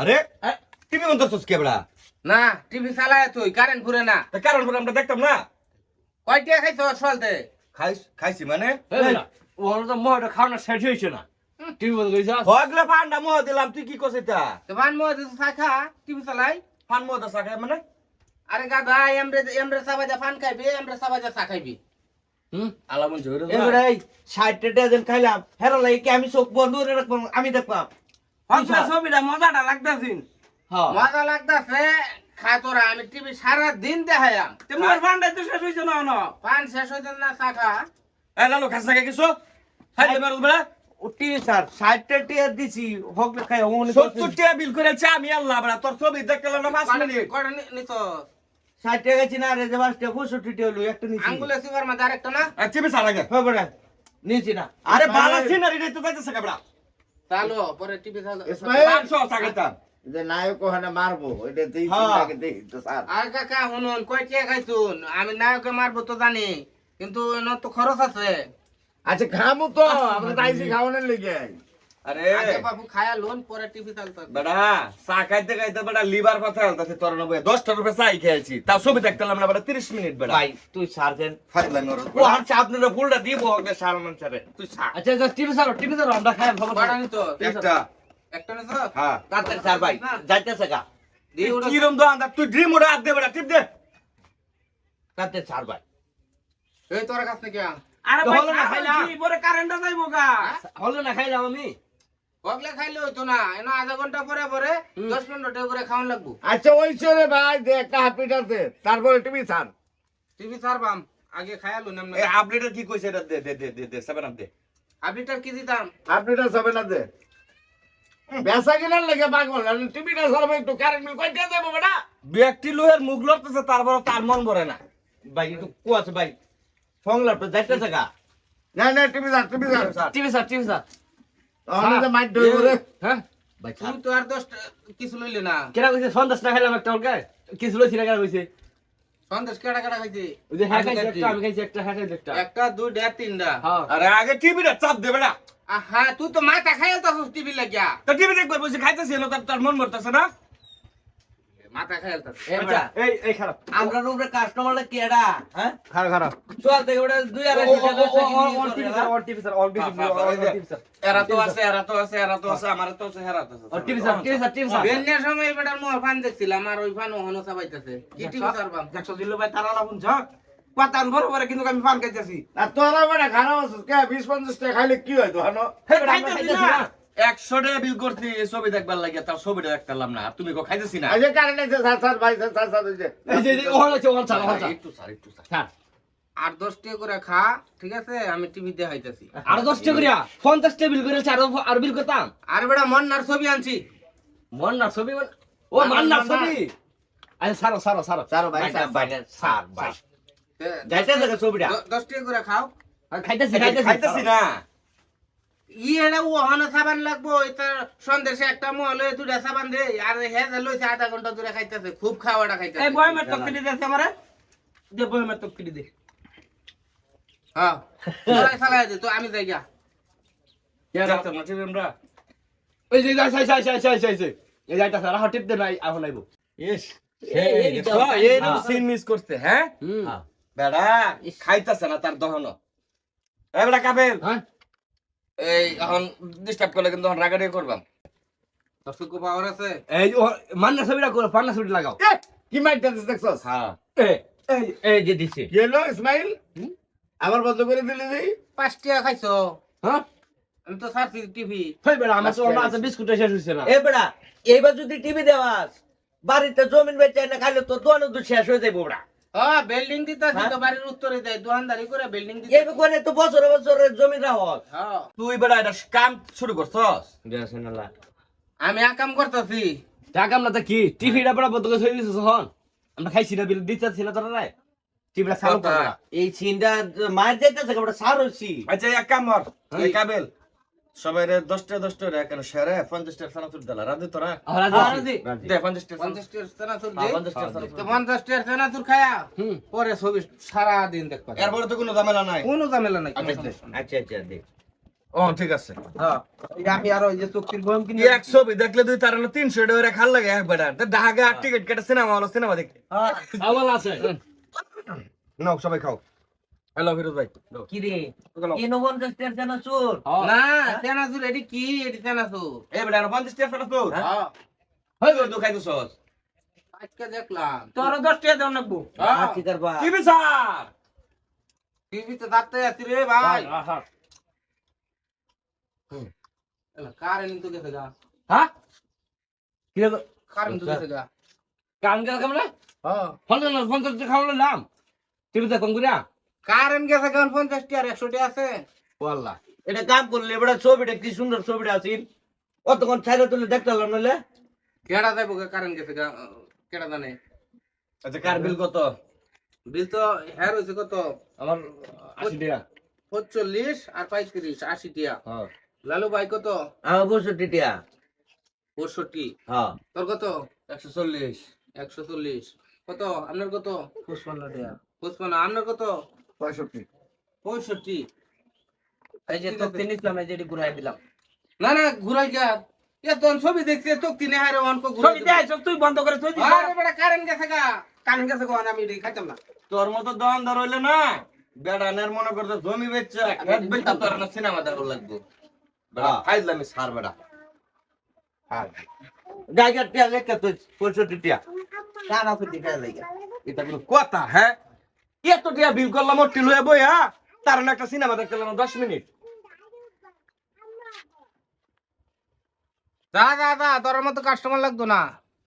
আরে? টিভি বন্ধ করছিস কে বড়া না টিভি চালায় তুই কারেন্ট ঘুরে না। তা কারণ করে আমরা দেখতাম না। কয়টা খাইছ সলতে? খাইস খাইছি মানে? বেটা, তো মহটা খাওয়ানো শেষ হয়েছে না। টিভি বন্ধ করেছিস হগলে পান্ডা মোহ দিলাম তুই কি করছিস তা তো বান মো দিস থাকা টিভি চালাই। ফান মোহ দা সাকায় মানে? আরে গাদা এমরে এমরে সাবাজা ফান খাইবি এমরে সাবাজা চা খাইবি। হেরা লাগে কি আমি চোখ ছবিটা মজাটা হ্যাঁ। মজা লাগতাছে খা তোরা আমি টিভি সারা দিন দেখায়াম তোমার ফান্ডাই তো শেষ হয়েছে না না? পান শেষ হইতে না চা খা। এ লালো খাস না কিছু? খাইতে পারো বড়া উঠি স্যার ষাটটা টিয়া দিছি হকলে খাই অমনি সত্তর টাকা বিল করে চা আমি আল্লাহ বড়া তোর ছবি দেখলাম না মিনিট। কয়টা নি- নিছ? ষাট টাকা গেছি না রে যে পাঁচটা পঁয়ষট্টি টিয়া হলো একটা নিছি। আঙ্গুলে সিবার মধ্যে আরেকটা না? আর টিভি চালা হ্যাঁ বড়া নিয়েছি না। আরে বালা সিনারি রে তো চালো পরে টিভি চালো ইসমাইল। যে নায়ক ওখানে মারবো এটা হ্যাঁ। দেই তো স্যার। আর কাকা শুনুন খাইছুন? আমি নায়কে মারবো তো জানি কিন্তু এন তো খরচ আছে। আচ্ছা খামু তো আমরা তাইছি খাওয়ানোর লেগে আরে। বাবু খায়া লোন পরে টিভি চালতে চা খাইতে খাইতে বেড়া লিভার কথা হলতাছে তোর নবে দশটা রুপে চাই খেয়েছি। তাও ছবি দেখতাম না বেড়া তিরিশ মিনিট বেড়া। ভাই তুই সারছেন ফাইলাম ওর ও আর আপনারা ফুলটা দিব হকলে সার মানুষের তুই সার। আচ্ছা টিভি চালো টিভি চালো আমরা খাই খবর কয়টা নিত একটা। একটা নিত হ্যাঁ। তাড়াতাড়ি সার ভাই। যাইতেছে গা। কিরম দো আন্দা তুই ড্রিম ওটা দে বেড়া টিপ দে। তাড়াতাড়ি সার ভাই। এই তোর কাছ থেকে আরে ভাই হলো না, খাইলাম। খাইলাম পরে কারেন্টটা যাইবো গা। হলো না খাইলাম আমি। হগলে খাইলে হইতো না। এনে আধা ঘণ্টা পরে পরে দশ পনেরো টাকা খাওয়ান লাগবো। আচ্ছা ওই রে ভাই দে একটা হাফ লিটার দে। তারপরে টিভি ছাড়। টিভি আগে আপডেটের কি কইছে এটা? দে দে দে দে দে সেভেন আপ দে। হাফ কি দিতাম? হাফ লিটার যাবে না দে। বেসা কিনার লেগে পাগল টিভিটা ছাড়বো একটু কারেন্ট বিল কয়টা দেবো বেটা? ব্যক্তি লোহের মুখ লড়তেছে তারপর তার মন ভরে না। ভাই একটু কুয়াছে ভাই। সংলাপ যাইতেছে গা। না না টিভি ছাড় টিভি ছাড়। টিভি স্যার টিভি যে তুই তো হ্যাঁ তুই তো মাথা খাইল তো টিভি লাগিয়া। তো টিভি দেখবার বসে খাইতেছি না তার তার মন মরতেছে না। মাথা খাইল তো এ বেটা এই এই খারাপ। আমরা উপরে কাস্টমারটা কেডা হ্যাঁ? খারাপ খারাপ। চল দেখে ওটা দুই আড়াই on TV sir on TV sir on TV sir এরা? তো আছে এরা তো আছে এরা তো আছে আমার তো আছে হেরা তো আছে on TV sir TV sir TV sir বেন্নের সময় বেটার মোর ফান দেখছিলাম আর ওই ফান ওহনো চাবাইতেছে কি টিভি সারবাম দেখছ দিল ভাই তারা লাগুন ঝক পাতান বরাবর কিন্তু আমি ফান খাইতেছি। আর তোরা খারাপ আছিস কে? বিশ পঞ্চাশ টাকা খাইলে কি হয়? তো হানো খাইতেছি না। একশো টাকা বিল করছি এই ছবি দেখবার লাগে তার ছবিটা দেখতে পারলাম না। আর তুমি কো খাইতেছি না। আজ কারেন্ট আছে স্যার স্যার ভাই স্যার স্যার স্যার যে। এই যে ওহন আছে ওহন স্যার ওহন একটু স্যার একটু স্যার স্যার। আর দশ টাকা করে খা ঠিক আছে? আমি টিভি দেখাইতেছি আর দশ টাকা পঞ্চাশ আর আর বিল করতাম। আর বেটা মন নার ছবি আনছি। মন না ছবি ও মান না ছবি। আচ্ছা সারো সারো সারো ভাই ভাই। সার ভাই ছবিটা। দশ টাকা করে খাও। খাইতেছি। খাইতেছি না। ই এটা ওহনো সাবান লাগবো এটা সন্দেশে একটা মোহ লই দুটা সাবান দে আর হে যে লইছে আধা ঘণ্টা ধরে খাইতেছে খুব খাওয়াটা এই বয়মের আমারে? দে বয়মের দে। হ্যাঁ চালাই দে তো আমি যাই গিয়া। ওই যে যাই এই যাইতা হাটিপ দে নাই এখন আইবো ইস এই সিন মিস করতে হ্যাঁ? বেড়া খাইতেছে না তার দহন এ বেড়া কাবেল। হ্যাঁ? এই এখন ডিস্টার্ব করলে কিন্তু এখন রাগাড়ি করবাম। দর্শক পাওয়ার আছে? এই ও মান্না ছবিটা করো পান্না ছবিটা লাগাও। কি মাইট আছে দেখছস? হ্যাঁ। এই এই এই যে দিছে। কি হলো ইসমাইল? আবার বন্ধ করে দিলি যে পাঁচ টাকা খাইছো। হ্যাঁ? আমি তো সারছি টিভি। হই বেড়া আমার তো অন্য আছে বিস্কুট শেষ হইছে না। এ বেটা এইবার যদি টিভি দেওয়াস বাড়িতে জমিন বেচে না খাইলে তো দোয়ানো দু শেষ হয়ে যাব ওরা হ্যাঁ বিল্ডিং দিতেছি হ্যাঁ? তো বাড়ির উত্তরে দেয় দোকানদারি করে বিল্ডিং এই দিতে কোনে তো বছরে বছরে জমি রাহস হ্যাঁ। তুই বেড়া এটা কাম শুরু করছস? আমি এক কাম করতেছি। টাকা আমরা তো কি? টিভিটা বড় করে থই দিছিস হন আমরা খাইছি না বিল দিতেছি না তোরা নাই? টিভিটা চালু কর এই মার যাইতেছে সার হইছি আচ্ছা এক কাম কর হ্যাঁ। এই কাবেল। সবাই রে দশটা দশটা রে কেন সেরে পঞ্চাশ টাকা ফানা তুল দিলা। রাধে তোরা হ্যাঁ। দে পঞ্চাশ টাকা পঞ্চাশ টাকা চানাচুর হ্যাঁ, দে। তো। পঞ্চাশ টাকা খায়া। হুম। পরে ছবি সারা দিন দেখবা। এরপরে তো কোনো ঝামেলা নাই। কোনো ঝামেলা নাই। আচ্ছা, সমস্যা নাই। আচ্ছা আচ্ছা দেখ ও ঠিক আছে। হ্যাঁ আমি আর ওই যে চুক্তির বয়ম কিনে এক ছবি দেখলে দুই তার হলো তিনশো টাকা খাল লাগে একবার তো ঢাকা টিকিট কেটে সিনেমা হলো সিনেমা দেখতে। হ্যাঁ। আছে। নাও সবাই খাও। হ্যালো ফিরোজ ভাই। কি রে? নবন কাস্টের জানা চোর না এটি কি? এটি এই বেটা না পঞ্চাশ টাকা ফেরত তো হ্যাঁ। হয়ে গেল তো খাইতো সস আজকে দেখলাম। তোর দশ টাকা দেওয়া লাগবো। আর কি করবা? কি বিচার? টিভিতে থাকতে আছি রে ভাই। কারেন্ট তো গেছে গা। হ্যাঁ? কি রে? কারেন্ট তো গেছে গা। গেল কেমন? হ্যাঁ ফল না পঞ্চাশ টাকা খাওয়ালো নাম টিভিতে কম করিয়া? কারেন্ট গেছে কেমন? পঞ্চাশ টি আর একশো টি আছে? ওয়াল্লাহ। এটা কাম করলে এবারে ছবিটা কি সুন্দর ছবিটা আছে অতক্ষণ ছাইলে তুলে দেখতে পারলাম নইলে? কেডা যাইব কারেন্ট গেছে কেডা জানে? আচ্ছা কার বিল কত? বিল তো হ্যার হয়েছে কত? আমার আশি টাকা। পঁচল্লিশ আর পঁয়ত্রিশ আশি টিয়া হ্যাঁ। লালু ভাই কত? আমার বসে টিটিয়া পঁয়ষট্টি। হ্যাঁ। তোর কত? একশো চল্লিশ। একশো চল্লিশ। কত? আপনার কত? পুষ্পান্ন টিয়া পঁচপান্ন। আপনার কত? পঁয়ষট্টি। পঁয়ষট্টি। এই যে ঘুরাই দিলাম। না না ঘুরাই গা তোর ছবি দেখছে তোর তিনে হারে অনক ছবি দেয় তুই বন্ধ করে তুই আরে বেটা কারেন্ট গেছে গা। কারেন্ট গেছে গো আমি এটি খাইতাম না। তোর মতো দোকানদার হইলে না বেড়ানের মনে করতে জমি বেচছে। খেত তোর না সিনেমা দেখো লাগবো। বেড়া ফাইজলামি সার বেড়া। জায়গার টিয়া লেখা তো পঁয়ষট্টি টিয়া। টানা ফুটি খাই লাগে এটা কোনো কথা হ্যাঁ? এত টিয়া বিল করলাম ওটি লয়ে বইয়া। তার একটা সিনেমা দেখতে গেলাম, দশ মিনিট। যা যা যা তোর মতো কাস্টমার লাগতো না।